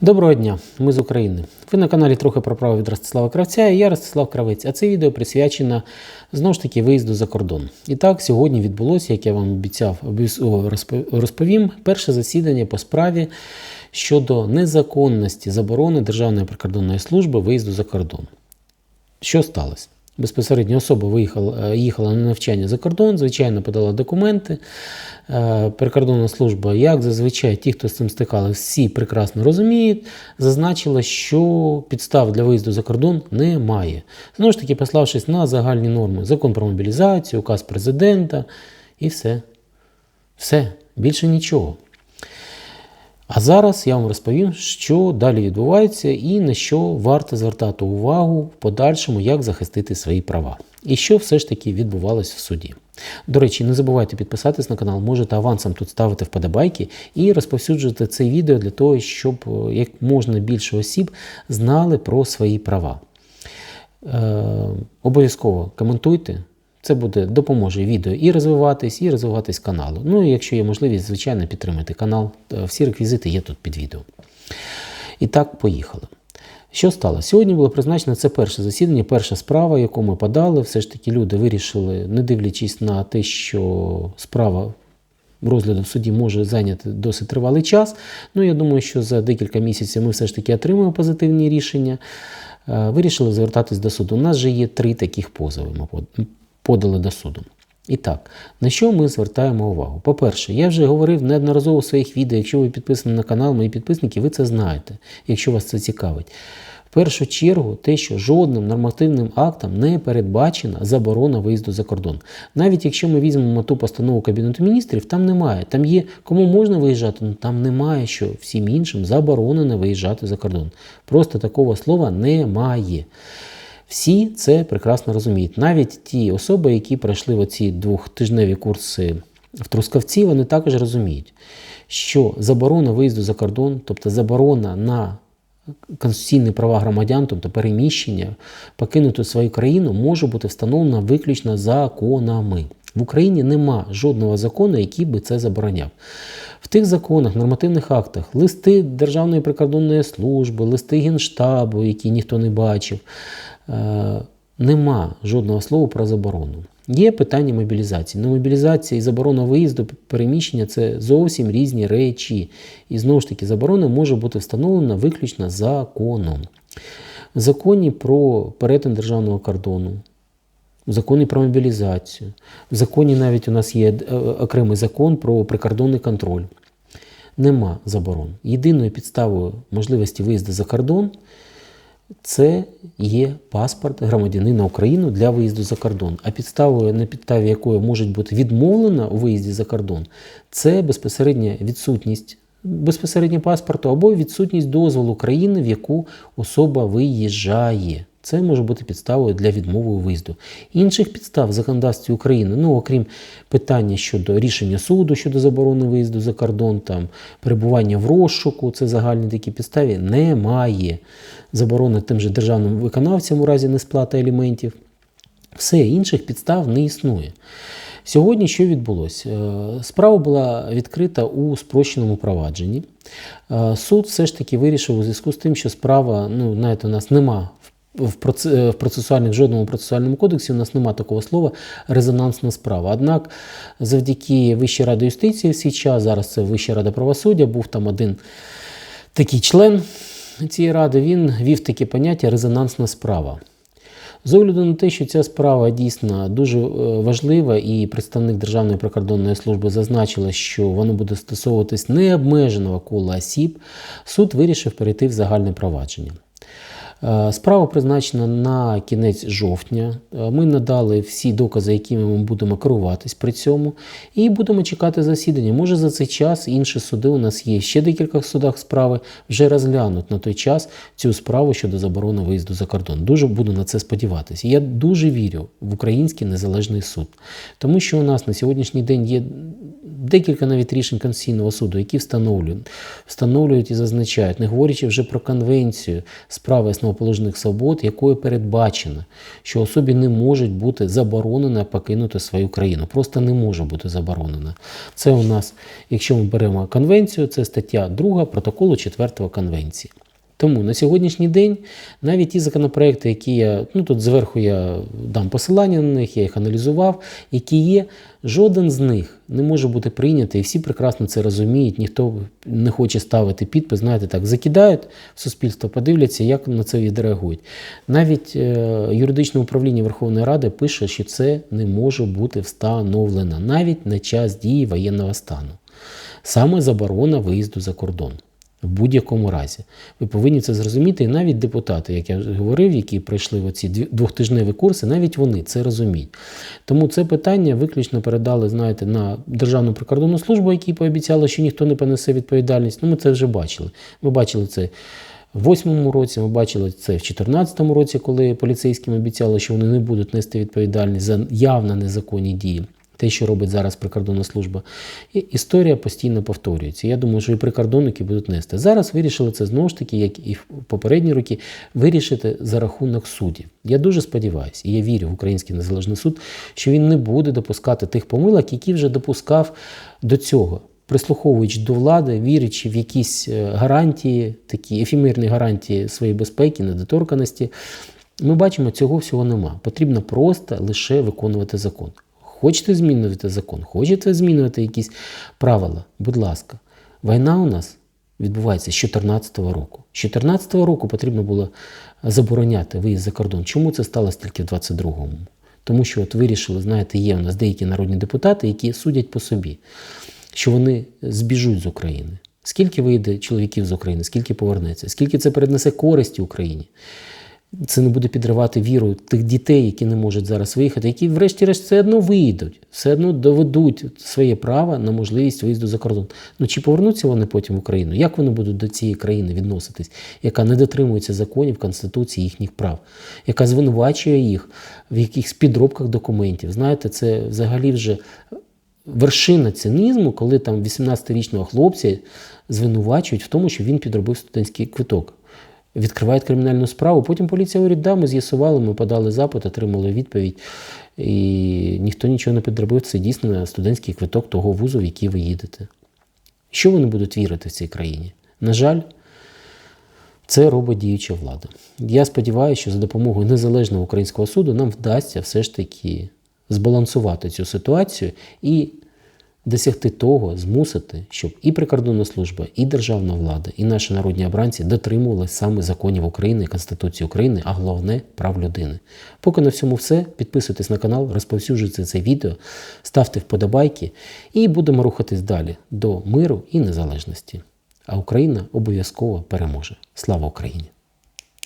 Доброго дня, ми з України. Ви на каналі трохи про право від Ростислава Кравця і я Ростислав Кравець. А це відео присвячено знову ж таки виїзду за кордон. І так, сьогодні відбулося, як я вам обіцяв, розповім, перше засідання по справі щодо незаконності заборони Державної прикордонної служби виїзду за кордон. Що сталося? Безпосередньо особа виїхала, е, їхала на навчання за кордон, звичайно, подала документи. Е, Прикордонна служба, як зазвичай, ті, хто з цим стикали, всі прекрасно розуміють, зазначила, що підстав для виїзду за кордон немає. Знову ж таки, пославшись на загальні норми, закон про мобілізацію, указ президента і все. Все, більше нічого. А зараз я вам розповім, що далі відбувається і на що варто звертати увагу в подальшому, як захистити свої права. І що все ж таки відбувалось в суді. До речі, не забувайте підписатись на канал, можете авансом тут ставити вподобайки і розповсюджувати це відео для того, щоб е, як можна більше осіб знали про свої права. Е, обов'язково коментуйте. Це буде допоможе відео і розвиватись, і розвиватись каналу. Ну і якщо є можливість, звичайно, підтримати канал. Е, Всі реквізити є тут під відео. І так, поїхали. Що стало? Сьогодні було призначено це перше засідання, перша справа, яку ми подали. Все ж таки люди вирішили, не дивлячись на те, що справа розгляду в суді може зайняти досить тривалий час. Ну, я думаю, що за декілька місяців ми все ж таки отримаємо позитивні рішення. Е, Вирішили звертатись до суду. У нас же є три таких позови. Подали до суду. І так, на що ми звертаємо увагу? По-перше, я вже говорив неодноразово в своїх відео. Якщо ви підписані на канал, мої підписники, ви це знаєте, якщо вас це цікавить. В першу чергу, те, що жодним нормативним актом не передбачена заборона виїзду за кордон. Навіть якщо ми візьмемо ту постанову Кабінету міністрів, там немає. Там є кому можна виїжджати, але там немає, що всім іншим заборонено виїжджати за кордон. Просто такого слова немає. Всі це прекрасно розуміють. Навіть ті особи, які пройшли оці двохтижневі курси в Трускавці, вони також розуміють, що заборона виїзду за кордон, тобто заборона на конституційні права громадян, тобто переміщення, покинути свою країну, може бути встановлена виключно законами. В Україні нема жодного закону, який би це забороняв. В тих законах, нормативних актах, листи Державної прикордонної служби, листи Генштабу, які ніхто не бачив, е, нема жодного слова про заборону. Є питання мобілізації. Но мобілізація і заборона виїзду переміщення це зовсім різні речі. І знову ж таки, заборона може бути встановлена виключно законом. В законі про перетин державного кордону, в законі про мобілізацію, в законі навіть у нас є е, окремий закон про прикордонний контроль. Нема заборон. Єдиною підставою можливості виїзду за кордон це є паспорт громадянина України для виїзду за кордон. А підставою, на підставі якої може бути відмовлено у виїзді за кордон, це безпосередня відсутність безпосередньо паспорту або відсутність дозволу країни, в яку особа виїжджає. Це може бути підставою для відмови у виїзду. Інших підстав в законодавстві України, ну окрім питання щодо рішення суду щодо заборони виїзду за кордон, там перебування в розшуку, це загальні такі підстави, немає. Заборони тим же державним виконавцям у разі несплати аліментів. Все, інших підстав не існує. Сьогодні що відбулося? Е, Справа була відкрита у спрощеному провадженні. Е, Суд все ж таки вирішив у зв'язку з тим, що справа, ну, знаєте, у нас нема в проц- в процесуальних в жодному процесуальному кодексі у нас нема такого слова резонансна справа. Однак, завдяки Вищій раді юстиції в свій час, зараз це Вища рада правосуддя, був там один такий член цієї ради, він вів таке поняття резонансна справа. З огляду на те, що ця справа дійсно дуже е, важлива, і представник Державної прикордонної служби зазначила, що воно буде стосовуватись необмеженого кола осіб, суд вирішив перейти в загальне провадження. Е, Справа призначена на кінець жовтня. Е, Ми надали всі докази, якими ми будемо керуватись при цьому, і будемо чекати засідання. Може за цей час інші суди у нас є. Ще декілька судах справи вже розглянуть на той час цю справу щодо заборони виїзду за кордон. Дуже буду на це сподіватися. Я дуже вірю в український незалежний суд, тому що у нас на сьогоднішній день є декілька навіть рішень Конституційного суду, які встановлюють, встановлюють і зазначають, не говорячи вже про конвенцію і основ основоположних свобод, якою передбачено, що особі не можуть бути заборонено покинути свою країну. Просто не може бути заборонено. Це у нас, якщо ми беремо конвенцію, це стаття 2 протоколу 4 конвенції. Тому на сьогоднішній день навіть ті законопроекти, які я ну тут зверху я дам посилання на них, я їх аналізував, які є, жоден з них не може бути прийнятий, і всі прекрасно це розуміють. Ніхто не хоче ставити підпис, знаєте, так закидають в суспільство, подивляться, як на це відреагують. Навіть е, юридичне управління Верховної Ради пише, що це не може бути встановлено навіть на час дії воєнного стану. Саме заборона виїзду за кордон. В будь-якому разі. Ви повинні це зрозуміти, і навіть депутати, як я говорив, які пройшли оці дві- двохтижневі курси, навіть вони це розуміють. Тому це питання виключно передали, знаєте, на Державну прикордонну службу, які пообіцяли, що ніхто не понесе відповідальність. Ну, ми це вже бачили. Ми бачили це в восьмому році, ми бачили це в 2014 році, коли поліцейським обіцяли, що вони не будуть нести відповідальність за явно незаконні дії. Те, що робить зараз прикордонна служба, і історія постійно повторюється. Я думаю, що і прикордонники будуть нести. Зараз вирішили це знову ж таки, як і в попередні роки, вирішити за рахунок суддів. Я дуже сподіваюся, і я вірю в Український незалежний суд, що він не буде допускати тих помилок, які вже допускав до цього. Прислуховуючи до влади, вірячи в якісь е, гарантії, такі ефемерні гарантії своєї безпеки, недоторканості, ми бачимо, цього всього нема. Потрібно просто лише виконувати закон. Хочете змінювати закон, хочете змінювати якісь правила, будь ласка. Війна у нас відбувається з 2014 року. З 2014 року потрібно було забороняти виїзд за кордон. Чому це сталося тільки в 22-му? Тому що от вирішили, знаєте, є у нас деякі народні депутати, які судять по собі, що вони збіжуть з України. Скільки вийде чоловіків з України, скільки повернеться, скільки це переднесе користі Україні. Це не буде підривати віру тих дітей, які не можуть зараз виїхати, які, врешті-решт, все одно виїдуть, все одно доведуть своє право на можливість виїзду за кордон. Ну чи повернуться вони потім в Україну? Як вони будуть до цієї країни відноситись, яка не дотримується законів Конституції їхніх прав, яка звинувачує їх в якихось підробках документів? Знаєте, це взагалі вже вершина цинізму, коли там 18-річного хлопця звинувачують в тому, що він підробив студентський квиток. Відкривають кримінальну справу. Потім поліція говорить, да, ми з'ясували, ми подали запит, отримали відповідь. І ніхто нічого не підробив. Це дійсно студентський квиток того вузу, в який ви їдете. Що вони будуть вірити в цій країні? На жаль, це робить діюча влада. Я сподіваюся, що за допомогою незалежного українського суду нам вдасться все ж таки збалансувати цю ситуацію і досягти того, змусити, щоб і прикордонна служба, і державна влада, і наші народні обранці дотримувалися саме законів України Конституції України, а головне прав людини. Поки на всьому все. Підписуйтесь на канал, розповсюджуйте це відео, ставте вподобайки і будемо рухатись далі до миру і незалежності. А Україна обов'язково переможе. Слава Україні!